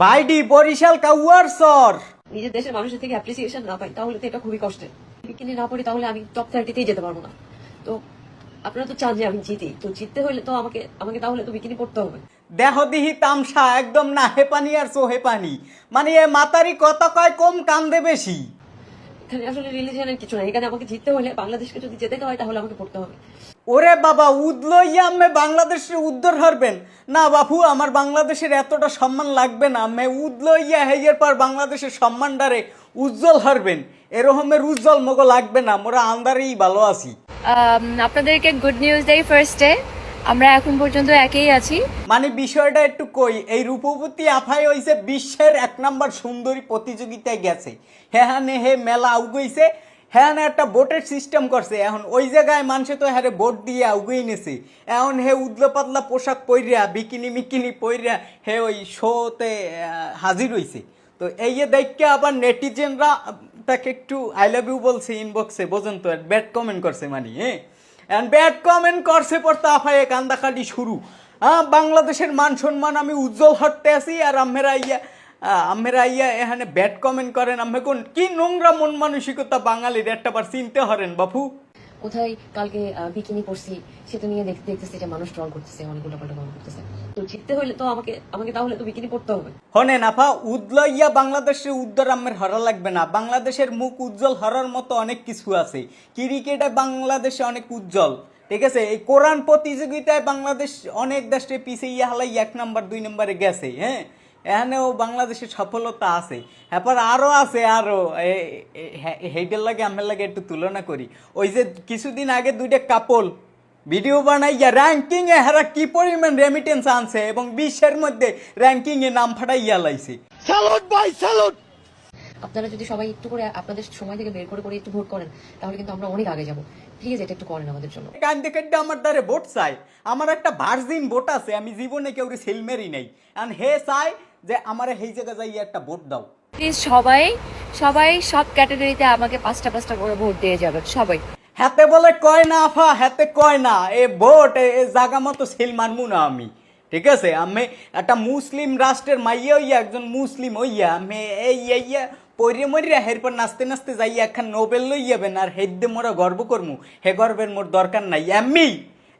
বাইডি বরিশাল কাউয়ার সর। নিজের দেশের মানুষের থেকে অ্যাপ্রিসিয়েশন না পাই তাহলে তো এটা খুবই কষ্টের। বিকিনি না পড়ি তাহলে আমি টপ থার্টিতেই যেতে পারব না। তো আপনারা তো চান যে আমি জিতি তো জিততে হলে তো আমাকে আমাকে তাহলে তো বিকিনি পড়তে হবে। দেহদিহি তামসা একদম না হেপানি আর সো হেপানি মানে এ মাতারি কত কয় কম কান্দে বেশি। এখানে আসলে রিলিজিয়ানের কিছু এখানে আমাকে জিততে হলে বাংলাদেশকে যদি যেতে হয় তাহলে আমাকে পড়তে হবে। ওরে বাবা উদলইয়া আম্মে বাংলাদেশের উদ্ধার হারবেন? না বাপু আমার বাংলাদেশের এতটা সম্মান লাগবে না। আম্মে উদলইয়া হেয়ের পর বাংলাদেশের সম্মানটারে উজ্জ্বল হারবেন। এরকমের উজ্জ্বল মগো লাগবে না। মোরা আন্দারেই ভালো আছি। আপনাদেরকে গুড নিউজ দেই ফার্স্টে আমরা এখন পর্যন্ত একেই আছি। মানে বিষয়টা একটু কই? এই রূপবতী আফাই হইছে বিশ্বের এক নাম্বার সুন্দরী প্রতিযোগিতায় গেছে। হ্যাঁ হে মেলা আউগইছে হ্যাঁ একটা বোটের সিস্টেম করছে। এখন ওই জায়গায় মানুষে তো হ্যাঁ বোট দিয়ে আউগই নিছে। এখন হে উদলা পাতলা পোশাক পইরা, বিকিনি মিকিনি পইরা হে ওই শোতে হাজির হইছে। তো এই দেখকে আবার নেটিজেনরা, তাকে একটু আই লাভ ইউ বলছে ইনবক্সে বোঝেন তো ব্যাড কমেন্ট করছে মানে হ্যাঁ? এন্ড ব্যাড কমেন্ট করছে পর তাফায়ে কান্দাকাটি শুরু। হ্যাঁ বাংলাদেশের মান সম্মান আমি উজ্জ্বল হটতে আছি আর আমেরা ইয়া আহ, আমেরা ইয়া এখানে ব্যাড কমেন্ট করেন। আমি কোন কি নোংরা মন মানসিকতা বাঙালির একটা বার চিনতে হরেন বাপু। কোথায় কালকে বিকিনি পড়ছি সেটা নিয়ে দেখ- দেখতেছি যে মানুষ ট্রল করতেছে অনেক উল্টাপাল্টা কমেন্ট করতেছে। তো জিততে হলে তো আমাকে আমাকে তাহলে তো বিকিনি পড়তে হবে। হনে নাফা উদলইয়া বাংলাদেশের উদ্ধার আমের হরা লাগবে না। বাংলাদেশের মুখ উজ্জ্বল হরার মতো অনেক কিছু আছে। ক্রিকেটে বাংলাদেশে অনেক উজ্জ্বল। ঠিক আছে, এই কোরআন প্রতিযোগিতায় বাংলাদেশ অনেক দেশে পিছিয়ে হালাই এক নাম্বার, দুই নম্বরে গেছে হ্যাঁ? এখানেও বাংলাদেশের সফলতা আছে। এরপর আরও আছে আরও হেইটার লাগে, আমার লাগে একটু তুলনা করি। ওই যে কিছুদিন আগে দুইটা কাপল ভিডিও বানাইয়া র্যাঙ্কিংয়ে হারা কি পরিমাণ রেমিটেন্স আনছে এবং বিশ্বের মধ্যে র্যাঙ্কিংয়ে নাম ফাটাইয়া লাইছে। আপনারা যদি সবাই একটু করে আপনাদের সময় থেকে বের করে করে একটু ভোট করেন তাহলে কিন্তু আমরা অনেক আগে যাব। প্লিজ এটা একটু করেন আমাদের জন্য। কান্দে কান্দে আমার দ্বারে ভোট চাই আমার একটা ভার্জিন ভোট আছে আমি জীবনে কেউ সেলমেরই নাই। আর হে চাই যে আমার এই জায়গায় যাই একটা ভোট দাও। প্লিজ সবাই সবাই সব ক্যাটাগরিতে আমাকে পাঁচটা পাঁচটা করে ভোট দিয়ে যাবেন সবাই। হাতে বলে কয় না আফা হাতে কয় না এ ভোট এ জাগা মতো সেল মারমু না আমি। ঠিক আছে? আমি একটা মুসলিম রাষ্ট্রের মাইয়া হইয়া একজন মুসলিম হইয়া আমি এই ইয়া পরে মরিয়া এরপর নাচতে নাচতে যাইয়া একখান নোবেল লই যাবেন আর হেদ্দে মোরা গর্ব করমু। হে গর্বের মোর দরকার নাই। এমনি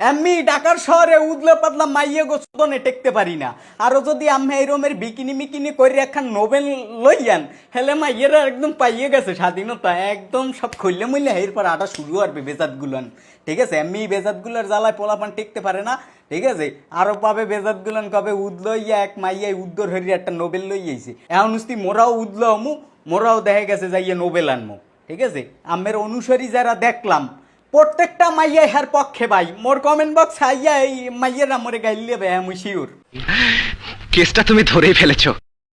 এমনি ঢাকার শহরে উদলে পাতলা মাইয়ে গোসনে টেকতে পারি না। আরও যদি আমি এরমের বিকিনি মিকিনি করে একখান নোবেল লইয়ান, হেলে মাইয়েরা একদম পাইয়ে গেছে স্বাধীনতা। একদম সব খুললে মুললে এরপর আটা শুরু করবে বেজাত গুলান ঠিক আছে? এমনি বেজাতগুলার জ্বালায় পোলাপান টেকতে পারে না। ঠিক আছে? আরও পাবে বেজাত গুলান কবে উদল ইয়া এক মাইয়াই উদ্দর হরি একটা নোবেল লই আইছে এখন উস্তি মোরাও উদল আমু মোরাও দেখা গেছে যাইয়ে নোবেল আনমো, ঠিক আছে? আমের অনুসারী যারা দেখলাম, প্রত্যেকটা মাইয়া হার পক্ষে ভাই। মোর কমেন্ট বক্স আইয়া এই মাইয়েরা মোরে গাইলে ভাই, আমি শিওর কেসটা তুমি ধরেই ফেলেছো।